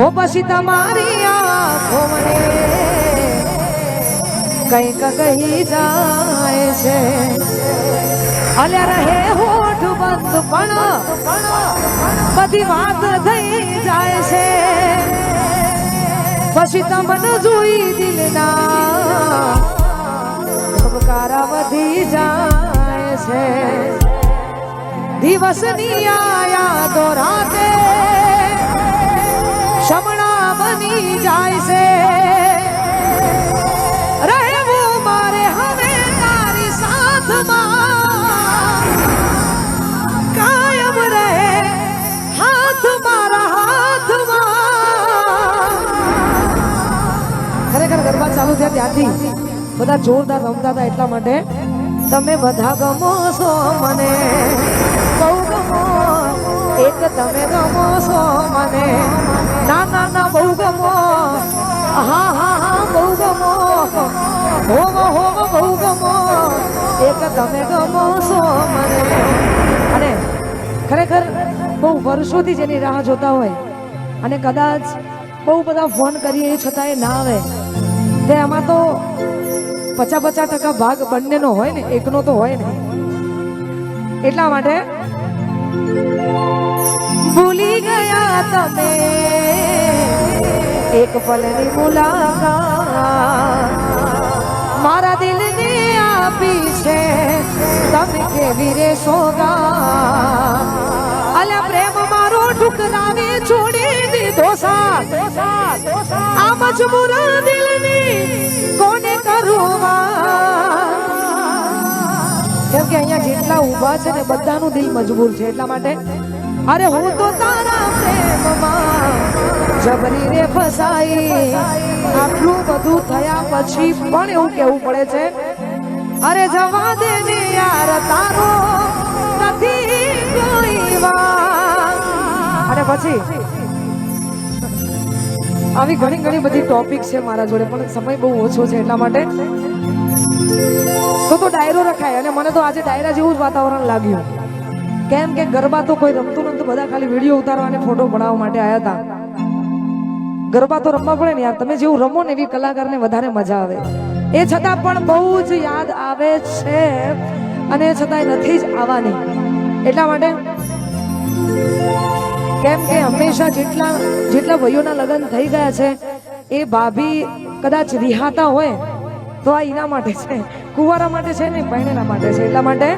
ઓ પછી તમારી આંખો મને કંઈક કહી જાય છે. અલ્યા રહે હોઠ બંધ પણ બધી વાત થઈ જાય છે. પછી તમને જોઈ દિલના ધબકારા વધી જાય છે. દિવસની આયા તો બની જાય છે. રહેવું મારે હવે તારી સાથમાં. કાયમ રહે હાથ મારા હાથમાં. ખરેખર ગરબા ચાલુ થયા ત્યાંથી બધા જોરદાર રમતા હતા એટલા માટે તમે બધા ગમો છો મને. બહુ ગમો એક તમે ગમો છો મને? ના ના ના, બહુ ગમો. હા હા હા, બહુ ગમો. હોવો હોવો બહુ ગમો. એક તમે ગમો છો મને. અને ખરેખર બહુ વર્ષોથી જેની રાહ જોતા હોય, અને કદાચ બહુ બધા ફોન કરીએ છતાંય ના આવે, તે આમાં તો પચાસ પચાસ ટકા ભાગ બંનેનો હોય ને, એકનો તો હોય ને. એટલા માટે ભૂલી ગયા તમે. એક પલની મુલાકાત મારા દિલને આપી છે. તમે કેવી રે સોગા અલ્યા પ્રેમ મારો ઠુકરાવે છોડી દીધો સાથ. આ મજબૂર દિલની કોને કરું? કેમ કે અહીંયા જેટલા ઊભા છે ને બધાનું દિલ મજબૂર છે એટલા માટે. અરે હું તો તારા પ્રેમમાં જબરી રે ફસાઈ. આટલું બધું થયા પછી પણ એવું કેવું પડે છે. અરે જવા દે ને યાર, તારો નથી કોઈ વાત અને પછી? આવી ઘણી ઘણી બધી ટોપિક છે મારા જોડે, પણ સમય બહુ ઓછો છે એટલા માટે. તો તો ડાયરો રખાય અને મને તો આજે ડાયરા જેવું જ વાતાવરણ લાગ્યું. કેમ કે ગરબા તો કોઈ રમતું નતું બધા ખાલી વીડિયો ઉતારવા અને ફોટો ભણાવવા માટે આવ્યા હતા. ગરબા તો રમવા પડે ને યાર, તમે જેવું રમો ને એવી કલાકારને વધારે મજા આવે. એ છતાં પણ બહુ જ યાદ આવે છે અને એ છતાંય નથી જ આવવાની. એટલા માટે કેમ કે હંમેશા જેટલા જેટલા ભાઈઓના લગ્ન થઈ ગયા છે, એ ભાભી કદાચ રિહાતા હોય તો આ એના માટે છે. કુંવારા માટે છે ને પહેણેલા માટે છે. એટલા માટે?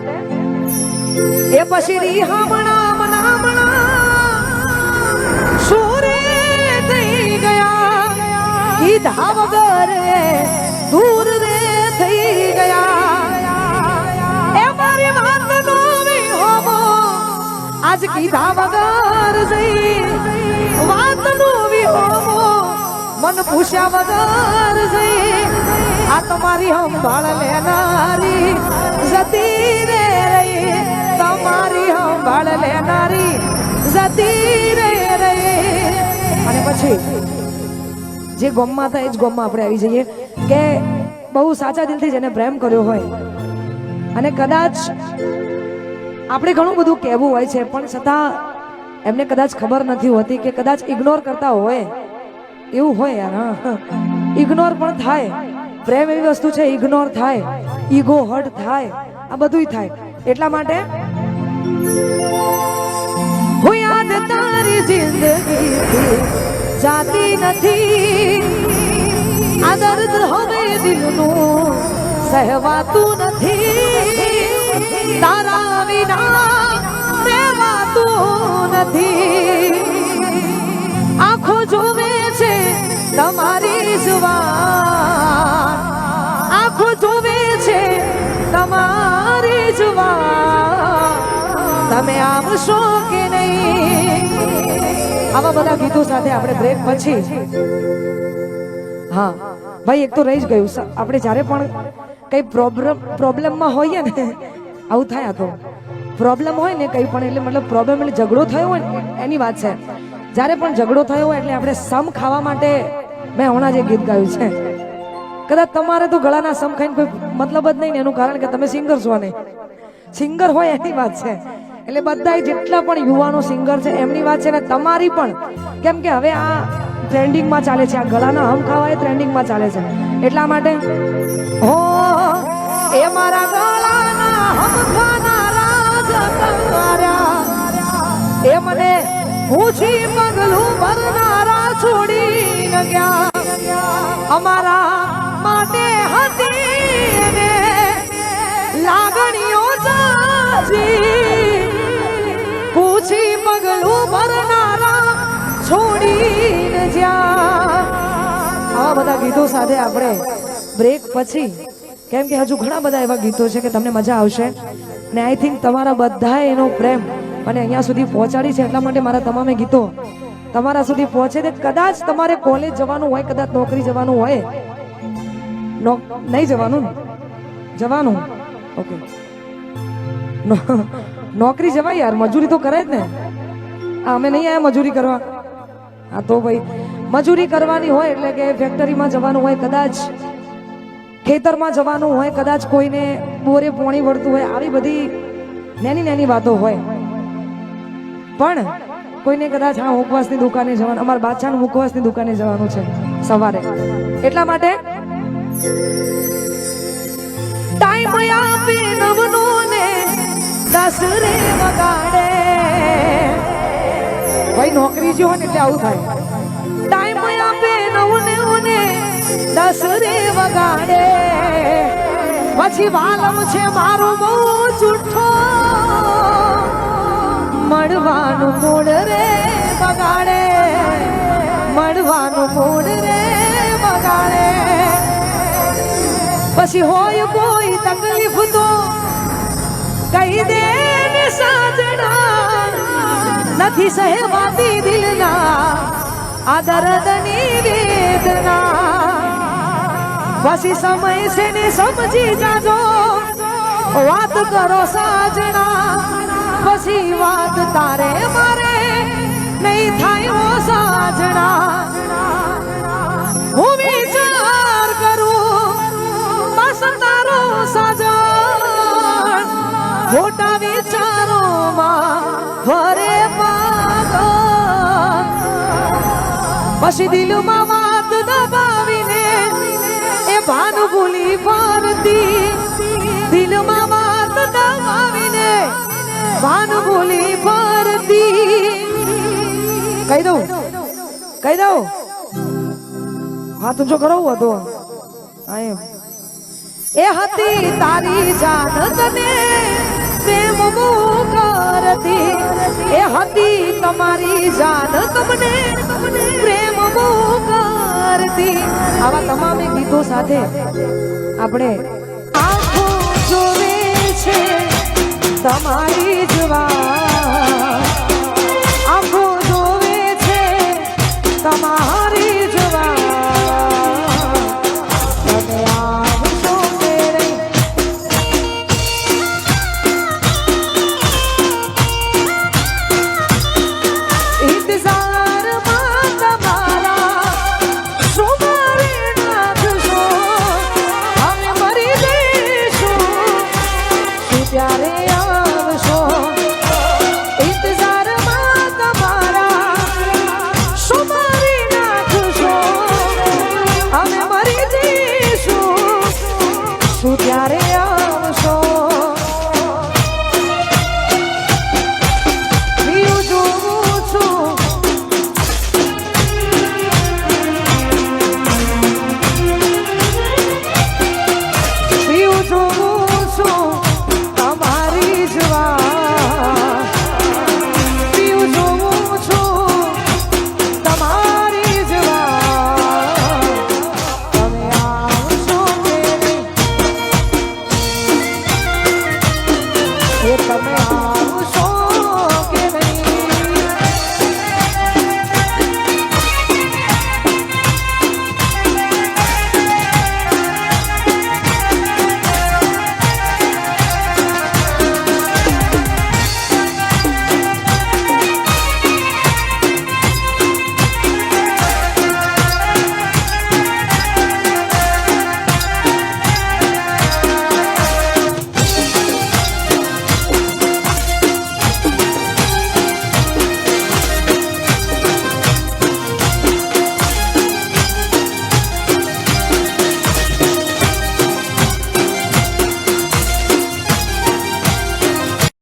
એ પછી રિહામણા મનામણા સુરે થઈ ગયા. કીધા વગર દૂર રે થઈ ગયા. એ મારી વાતનો વિહોમો આજ કીધા વગર જઈ વાતનો વિહોમો મન પૂછ્યા વગર જઈ આ તમારી સંભાળ લેનારી, જતી રે રહી તમારી સંભાળ લેનારી, જતી રે રહી અને પછી, જે ગોમમાં થાય જ ગોમમાં આપણે આવી જઈએ કે બહુ સાચા દિલથી જેને પ્રેમ કર્યો હોય. અને કદાચ આપણે ઘણું બધું કહેવું હોય છે, પણ છતાં એમને કદાચ ખબર નથી હોતી કે કદાચ ઇગ્નોર કરતા હોય. એવું હોય યાર ઇગ્નોર પણ થાય. પ્રેમ એવી વસ્તુ છે ઇગ્નોર થાય ઈગો હર્ટ થાય, આ બધુંય થાય. એટલા માટે હું યાદ તારી જિંદગી જાતી નથી. આ દર્દ હવે દિલનું સહેવાતું નથી. તારા વિના રહેવાતું નથી. આંખો જોવે છે તમારી આવશો કે નહીં? આવા બધા ગીતો સાથે આપણે બ્રેક પછી. હા, ભાઈ, એક તો રહી જ ગયું. આપણે જ્યારે પણ કઈ પ્રોબ્લેમ પ્રોબ્લેમમાં હોઈએ ને, આવું થાય તો. પ્રોબ્લેમ હોય ને કંઈ પણ, એટલે મતલબ પ્રોબ્લેમ એટલે ઝઘડો થયો હોય ને, એની વાત છે. જ્યારે પણ ઝઘડો થયો હોય એટલે આપણે સમ ખાવા માટે મેં હમણાં જે ગીત ગાયું છે. કદાચ તમારે તો ગળાના સમ ખાઈને કોઈ મતલબ જ નહીં એનું કારણ કે તમે સિંગર છો નહીં સિંગર હોય એની વાત છે. એટલે બધા જેટલા પણ યુવાનો સિંગર છે, એમની વાત છે ને તમારી પણ. કેમ કે હવે આ ટ્રેન્ડિંગમાં ચાલે છે, આ ગળાના હમ ખાવા એ ટ્રેન્ડિંગમાં ચાલે છે. એટલા માટે હો, એ મારા ગળાના હમ ખાનારા એ મને ઊંચી પગલું ભરનારા છોડીને ગયા. અમારા માટે હતી લાગણીઓ જાજી. બધા ગીતો સાથે આપણે બ્રેક પછી, કેમ કે હજુ ઘણા બધા એવા ગીતો છે કે તમને મજા આવશે. ને આઈ થિંક તમારા બધાએ એનો પ્રેમ અને અહીંયા સુધી પહોંચાડી છે. એટલા માટે મારા તમામે ગીતો તમારા સુધી પહોંચે તે કદાચ તમારે કોલેજ જવાનું હોય, કદાચ નોકરી જવાનું હોય. નહીં જવાનું જવાનું? ઓકે નોકરી જવાય યાર, મજૂરી તો કરે જ ને. અમે નહીં આયા મજૂરી કરવા. હા તો ભાઈ મજૂરી કરવાની હોય એટલે કે ફેક્ટરીમાં જવાનું હોય, કદાચ ખેતરમાં જવાનું હોય, કદાચ કોઈને બોરે પોણી વળતું હોય, આવી બધી નાની નાની વાતો હોય. પણ કોઈને કદાચ, હા મુખવાસની દુકાને જવાનું, અમારા બાદશાહ મુખવાસની દુકાને જવાનું છે સવારે. એટલા માટે ટાઈમ આપે નવનો ને દસ રે વગાડે. ભાઈ, નોકરી જો હોય ને એટલે આવું થાય. નવને ઓને વગાડે. પછી વાલમ છે મારો બહુ જૂઠો. મળવાનું મૂળ રે બગાડે મળવાનું મૂળ રે બગાડે પછી હોય કોઈ તકલીફ તો કહી દે સાજણા નથી સહેવાતી દિલના. આ દર્દની વેદના. પછી સમય છે ને સમજી જાજો. વાત કરો સાજણા. પછી વાત તારે મારે. નહીં થાય સાજણા. હું વિચાર પછી દિલમાં વાત દબાવીને એ ભાન ભૂલી દિલમાં વાત દબાવીને ભાન ભૂલી કહી દઉં કહી દઉં. હા તું જો કરાવું હતો એ હતી તારી જાત તને પ્રેમ કરતી. એ હતી તમારી જાન તમને પ્રેમ બહુ કરતી આવા તમામે ગીતો સાથે આપણે આંખો જોવે છે. તમારી જ વાત.